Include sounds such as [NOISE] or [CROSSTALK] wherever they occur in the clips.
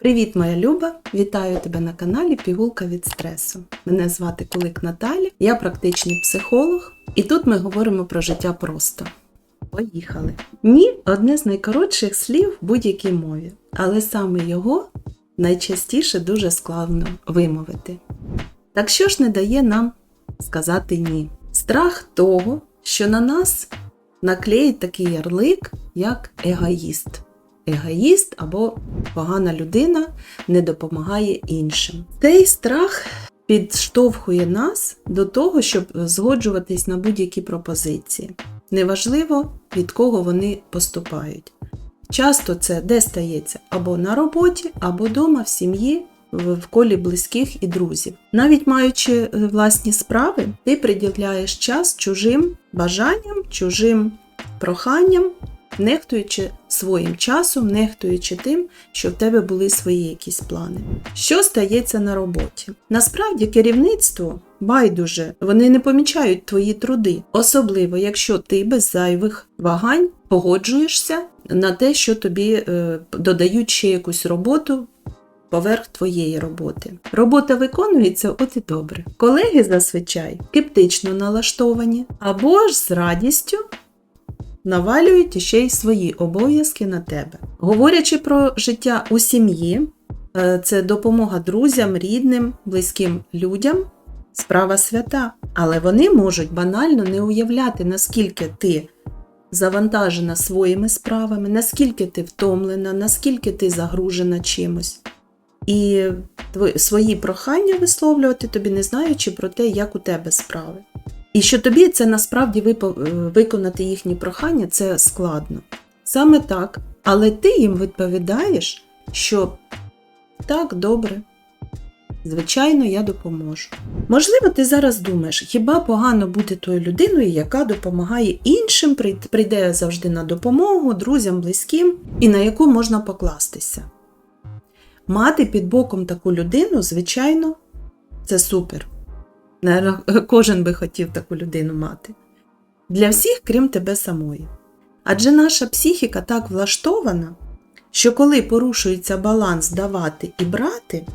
Привіт, моя Люба! Вітаю тебе на каналі Пігулка від стресу. Мене звати Кулик Наталі, я практичний психолог, і тут ми говоримо про життя просто. Поїхали! Ні одне з найкоротших слів в будь-якій мові, але саме його найчастіше дуже складно вимовити. Так що ж не дає нам сказати ні? Страх того, що на нас наклеїть такий ярлик, як егоїст. Егоїст або погана людина не допомагає іншим. Цей страх підштовхує нас до того, щоб згоджуватись на будь-які пропозиції. Неважливо, від кого вони поступають. Часто це де стається або на роботі, або вдома, в сім'ї, в колі близьких і друзів. Навіть маючи е, власні справи, ти приділяєш час чужим бажанням, чужим проханням, нехтуючи своїм часом, нехтуючи тим, що в тебе були свої якісь плани. Що стається на роботі? Насправді керівництво байдуже, вони не помічають твої труди, особливо якщо ти без зайвих вагань погоджуєшся на те, що тобі е, додають ще якусь роботу. Поверх твоєї роботи. Робота виконується от і добре. Колеги зазвичай скептично налаштовані або ж з радістю навалюють ще й свої обов'язки на тебе. Говорячи про життя у сім'ї, е, це допомога друзям, рідним, близьким людям, справа свята. Але вони можуть банально не уявляти, наскільки ти завантажена своїми справами, наскільки ти втомлена, наскільки ти загружена чимось. І свої прохання висловлювати тобі, не знаючи про те, як у тебе справи. І що тобі це насправді е, виконати їхні прохання це складно. Саме так, але ти їм відповідаєш, що так, добре, звичайно, я допоможу. Можливо, ти зараз думаєш, хіба погано бути тою людиною, яка допомагає іншим, прийде завжди на допомогу, друзям, близьким, і на яку можна покластися. Мати під боком таку людину, звичайно, це супер. Кожен би хотів таку людину мати. Для всіх, крім тебе самої. Адже наша психіка так влаштована, що коли порушується баланс давати і брати,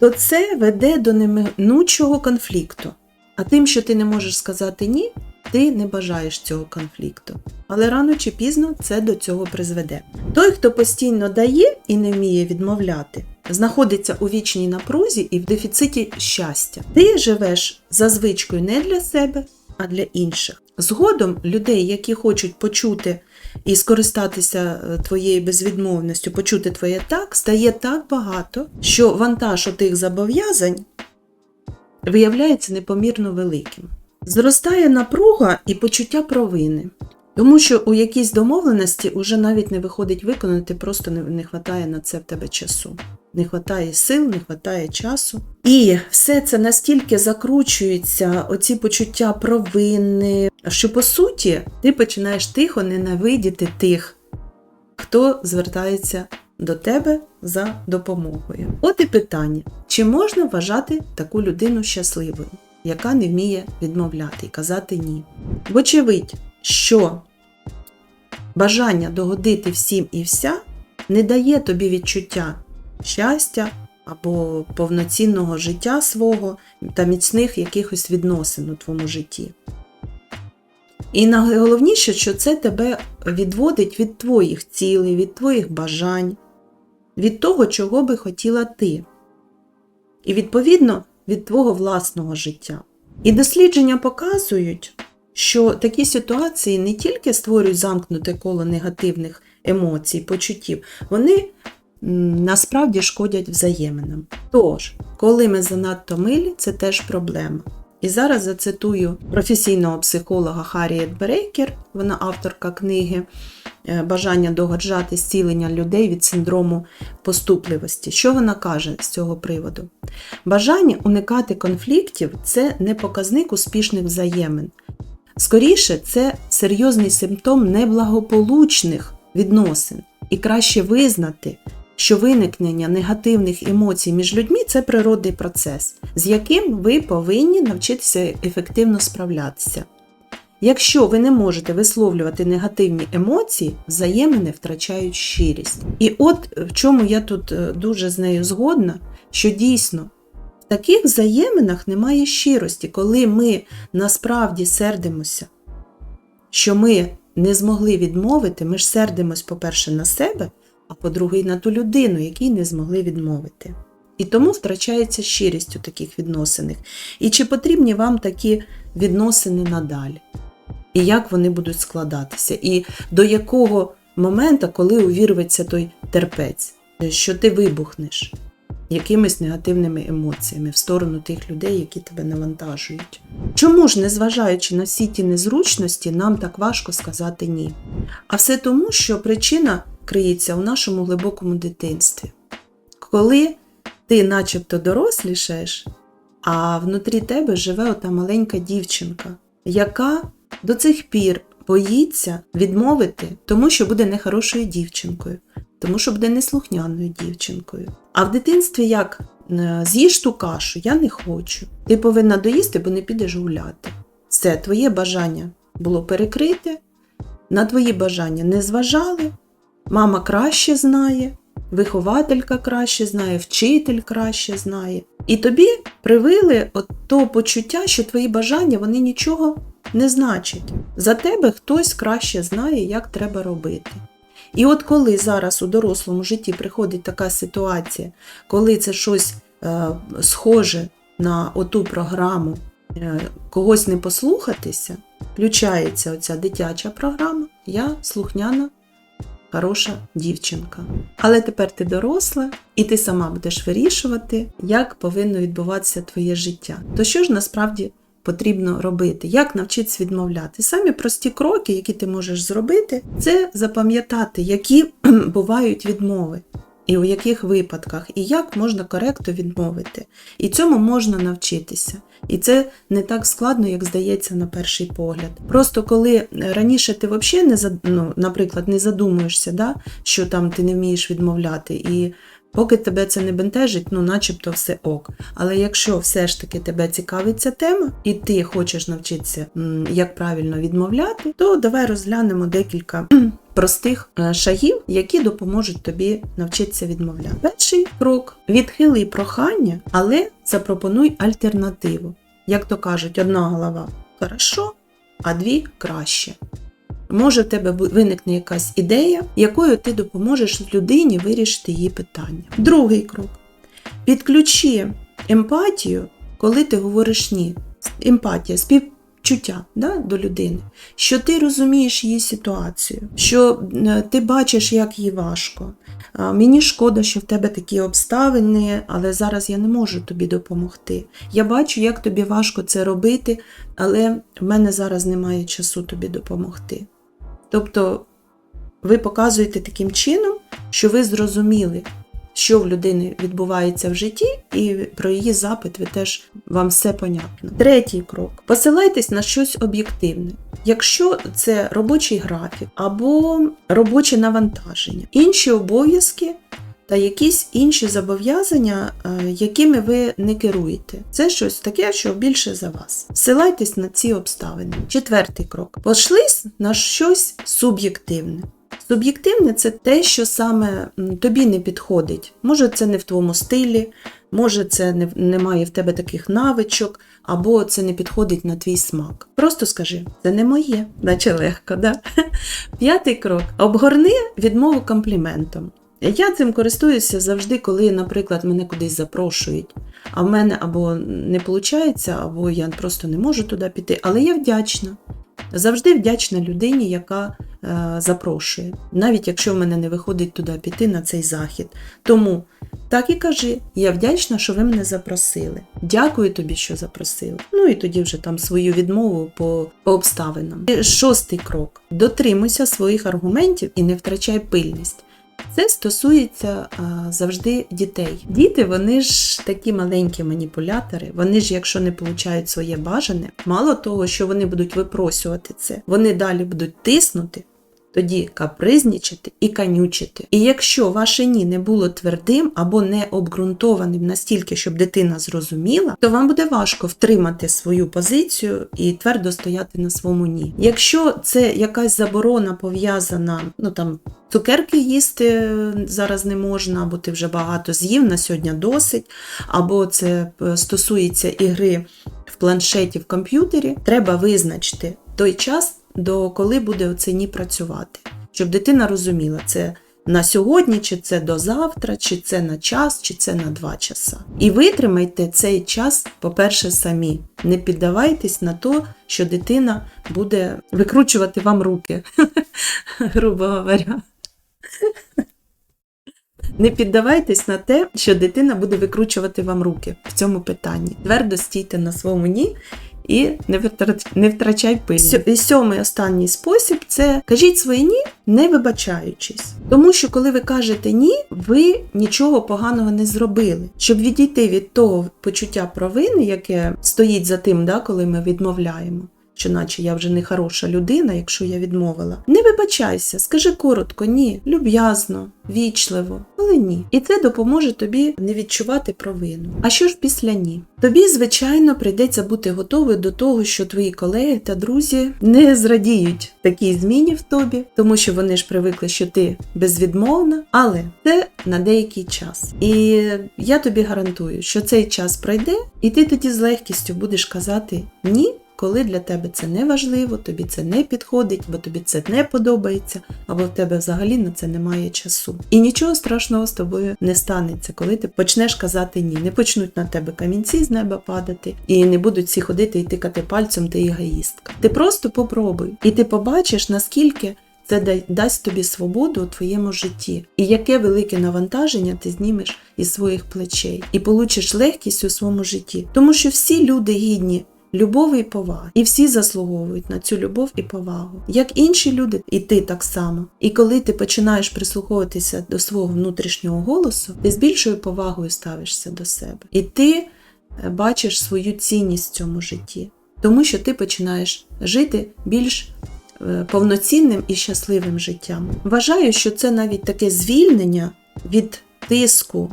то це веде до неминучого конфлікту. А тим, що ти не можеш сказати ні, ти не бажаєш цього конфлікту. Але рано чи пізно це до цього призведе. Той, хто постійно дає і не вміє відмовляти, знаходиться у вічній напрузі і в дефіциті щастя. Ти живеш за звичкою не для себе, а для інших. Згодом людей, які хочуть почути і скористатися е, твоєю безвідмовністю, почути твоє так, стає так багато, що вантаж отих зобов'язань виявляється непомірно великим. Зростає напруга і почуття провини. Тому що у якійсь домовленості уже навіть не виходить виконати, просто не, не вистачає на це в тебе часу. Не вистачає сил, не вистачає часу. І все це настільки закручується, оці почуття провини, що по суті ти починаєш тихо ненавидіти тих, хто звертається до тебе за допомогою. От і питання: чи можна вважати таку людину щасливою, яка не вміє відмовляти і казати ні? Вочевидь, що бажання догодити всім і вся не дає тобі відчуття щастя або повноцінного життя свого та міцних якихось відносин у твоєму житті. І найголовніше, що це тебе відводить від твоїх цілей, від твоїх бажань, від того, чого би хотіла ти. І, відповідно, від твого власного життя. І дослідження показують, що такі ситуації не тільки створюють замкнуте коло негативних емоцій, почуттів, вони насправді шкодять взаєминам. Тож, коли ми занадто милі, це теж проблема. І зараз зацитую професійного психолога Харріет Брейкер, вона авторка книги е, Бажання догоджати зцілення людей від синдрому поступливості. Що вона каже з цього приводу? Бажання уникати конфліктів це не показник успішних взаємин. Скоріше, це серйозний симптом неблагополучних відносин. І краще визнати, що виникнення негативних емоцій між людьми це природний процес, з яким ви повинні навчитися ефективно справлятися. Якщо ви не можете висловлювати негативні емоції, взаємини втрачають щирість. І от в чому я тут е, дуже з нею згодна, що дійсно таких взаєминах немає щирості, коли ми насправді сердимося, що ми не змогли відмовити, ми ж сердимось, по-перше, на себе, а по-друге, на ту людину, якій не змогли відмовити. І тому втрачається щирість у таких відносинах. І чи потрібні вам такі відносини надалі? І як вони будуть складатися? І до якого моменту, коли увірветься той терпець, що ти вибухнеш якимись негативними емоціями в сторону тих людей, які тебе навантажують? Чому ж, незважаючи на всі ті незручності, нам так важко сказати ні? А все тому, що причина криється у нашому глибокому дитинстві. Коли ти начебто дорослішаєш, а внутрі тебе живе ота маленька дівчинка, яка до цих пір боїться відмовити, тому що буде нехорошою дівчинкою, тому що буде неслухняною дівчинкою. А в дитинстві як Е, з'їж ту кашу, я не хочу. Ти повинна доїсти, бо не підеш гуляти. Все, твоє бажання було перекрите, на твої бажання не зважали, мама краще знає, вихователька краще знає, вчитель краще знає. І тобі привили от то почуття, що твої бажання вони нічого не значать. За тебе хтось краще знає, як треба робити. І от коли зараз у дорослому житті приходить така ситуація, коли це щось е, схоже на оту програму, е, когось не послухатися, включається оця дитяча програма, я слухняна, хороша дівчинка. Але тепер ти доросла, і ти сама будеш вирішувати, як повинно відбуватися твоє життя. То що ж насправді потрібно робити? Як навчитися відмовляти? Самі прості кроки, які ти можеш зробити, це запам'ятати, які [CLEARS THROAT] бувають відмови. І у яких випадках, і як можна коректно відмовити. І цьому можна навчитися. І це не так складно, як здається на перший погляд. Просто коли раніше ти взагалі не ну, наприклад, не задумуєшся, да, що там ти не вмієш відмовляти, і поки тебе це не бентежить, ну начебто все ок. Але якщо все ж таки тебе цікавить ця тема, і ти хочеш навчитися, як правильно відмовляти, то давай розглянемо декілька простих е, шагів, які допоможуть тобі навчитися відмовляти. Перший крок відхили прохання, але запропонуй альтернативу. Як то кажуть, одна голова хорошо, а дві краще. Може, в тебе виникне якась ідея, якою ти допоможеш людині вирішити її питання. Другий крок. Підключи емпатію, коли ти говориш ні. Емпатія, співчуття да, до людини, що ти розумієш її ситуацію, що е, ти бачиш, як їй важко. Мені шкода, що в тебе такі обставини, але зараз я не можу тобі допомогти. Я бачу, як тобі важко це робити, але в мене зараз немає часу тобі допомогти. Тобто ви показуєте таким чином, що ви зрозуміли, що в людини відбувається в житті, і про її запит ви теж вам все понятно. Третій крок: посилайтесь на щось об'єктивне. Якщо це робочий графік або робоче навантаження, інші обов'язки. Та якісь інші зобов'язання, е, якими ви не керуєте. Це щось таке, що більше за вас. Силайтесь на ці обставини. Четвертий крок. Пошлись на щось суб'єктивне. Суб'єктивне це те, що саме тобі не підходить. Може, це не в твоєму стилі, може, це не, немає в тебе таких навичок, або це не підходить на твій смак. Просто скажи, це не моє, наче легко, да? [LAUGHS] П'ятий крок. Обгорни відмову компліментом. Я цим користуюся завжди, коли, наприклад, мене кудись запрошують, а в мене або не виходить, або я просто не можу туди піти. Але я вдячна. Завжди вдячна людині, яка е, запрошує, навіть якщо в мене не виходить туди піти на цей захід. Тому так і кажи, я вдячна, що ви мене запросили. Дякую тобі, що запросили. Ну і тоді вже там свою відмову по, по обставинам. Шостий крок: дотримуйся своїх аргументів і не втрачай пильність. Це стосується а, завжди дітей. Діти, вони ж такі маленькі маніпулятори. Вони ж, якщо не получають своє бажане, мало того, що вони будуть випросювати це, вони далі будуть тиснути, тоді капризнічати і канючити. І якщо ваше ні не було твердим або не обґрунтованим настільки, щоб дитина зрозуміла, то вам буде важко втримати свою позицію і твердо стояти на своєму ні. Якщо це якась заборона пов'язана, ну там. Цукерки їсти е, зараз не можна, або ти вже багато з'їв, на сьогодні досить, або це е, стосується ігри в планшеті в комп'ютері, треба визначити той час, до коли буде оце ні працювати, щоб дитина розуміла, це на сьогодні, чи це до завтра, чи це на час, чи це на два часа. І витримайте цей час, по-перше, самі. Не піддавайтесь на то, що дитина буде викручувати вам руки, [LAUGHS] грубо говоря. Не піддавайтесь на те, що дитина буде викручувати вам руки в цьому питанні. Твердо стійте на своєму ні і не втрачай. І сьомий останній спосіб це кажіть свої ні, не вибачаючись. Тому що коли ви кажете ні, ви нічого поганого не зробили. Щоб відійти від того почуття провини, яке стоїть за тим, да, коли ми відмовляємо. Що наче я вже не хороша людина, якщо я відмовила. Не вибачайся, скажи коротко, ні, люб'язно, вічливо, але ні. І це допоможе тобі не відчувати провину. А що ж після ні? Тобі, звичайно, прийдеться бути готовий до того, що твої колеги та друзі не зрадіють такій зміні в тобі, тому що вони ж привикли, що ти безвідмовна, але це на деякий час. І я тобі гарантую, що цей час пройде, і ти тоді з легкістю будеш казати ні коли для тебе це не важливо, тобі це не підходить, бо тобі це не подобається, або в тебе взагалі на це немає часу. І нічого страшного з тобою не станеться, коли ти почнеш казати ні. Не почнуть на тебе камінці з неба падати, і не будуть всі ходити і тикати пальцем, ти егоїстка. Ти просто попробуй, і ти побачиш, наскільки. Це да- дасть тобі свободу у твоєму житті, і яке велике навантаження ти знімеш із своїх плечей, і получиш легкість у своєму житті, тому що всі люди гідні любові і поваги. І всі заслуговують на цю любов і повагу. Як інші люди, і ти так само. І коли ти починаєш прислуховуватися до свого внутрішнього голосу, ти з більшою повагою ставишся до себе. І ти е, бачиш свою цінність в цьому житті, тому що ти починаєш жити більш е, повноцінним і щасливим життям. Вважаю, що це навіть таке звільнення від тиску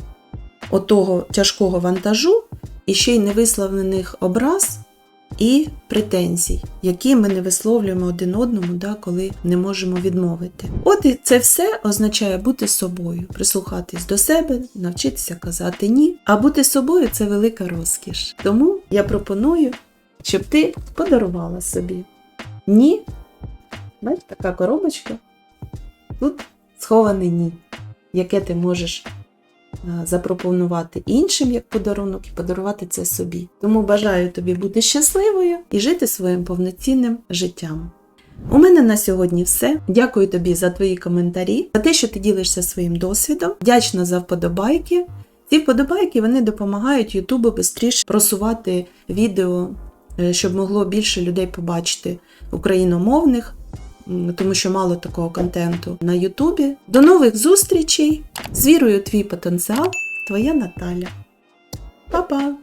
отого тяжкого вантажу і ще й невисловлених образ і претензій, які ми не висловлюємо один одному, да, коли не можемо відмовити. От і це все означає бути собою, прислухатись до себе, навчитися казати ні. А бути собою це велика розкіш. Тому я пропоную, щоб ти подарувала собі ні. Бачиш, така коробочка. Тут сховане ні, яке ти можеш запропонувати іншим як подарунок і подарувати це собі. Тому бажаю тобі бути щасливою і жити своїм повноцінним життям. У мене на сьогодні все. Дякую тобі за твої коментарі, за те, що ти ділишся своїм досвідом. Вдячна за вподобайки. Ці вподобайки вони допомагають Ютубу швидше просувати відео, е, щоб могло більше людей побачити україномовних, тому що мало такого контенту на Ютубі. До нових зустрічей! З вірою твій потенціал, твоя Наталя. Па-па!